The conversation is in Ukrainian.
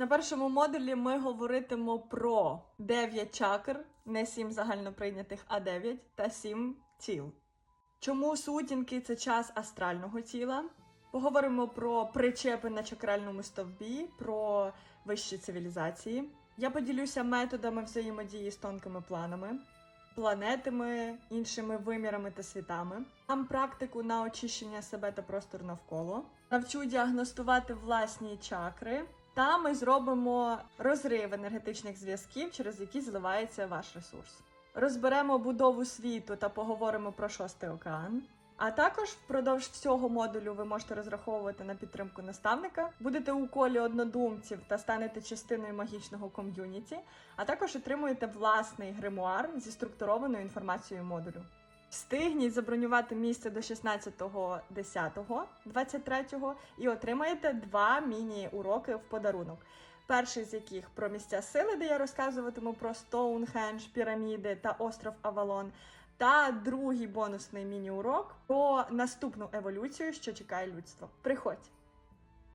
На першому модулі ми говоритимо про 9 чакр, не 7 загальноприйнятих, а 9 та 7 тіл. Чому сутінки це час астрального тіла? Поговоримо про причепи на чакральному стовбі, про вищі цивілізації. Я поділюся методами взаємодії з тонкими планами, планетами, іншими вимірами та світами. Дам практику на очищення себе та простору навколо. Навчу діагностувати власні чакри. Та ми зробимо розрив енергетичних зв'язків, через які зливається ваш ресурс. Розберемо будову світу та поговоримо про шостий океан. А також впродовж всього модулю ви можете розраховувати на підтримку наставника, будете у колі однодумців та станете частиною магічного ком'юніті, а також отримуєте власний гримуар зі структурованою інформацією модулю. Встигніть забронювати місце до 16.10.23 і отримаєте два міні-уроки в подарунок. Перший з яких про місця сили, де я розказуватиму про Стоунхендж, піраміди та остров Авалон. Та другий бонусний міні-урок про наступну еволюцію, що чекає людство. Приходь!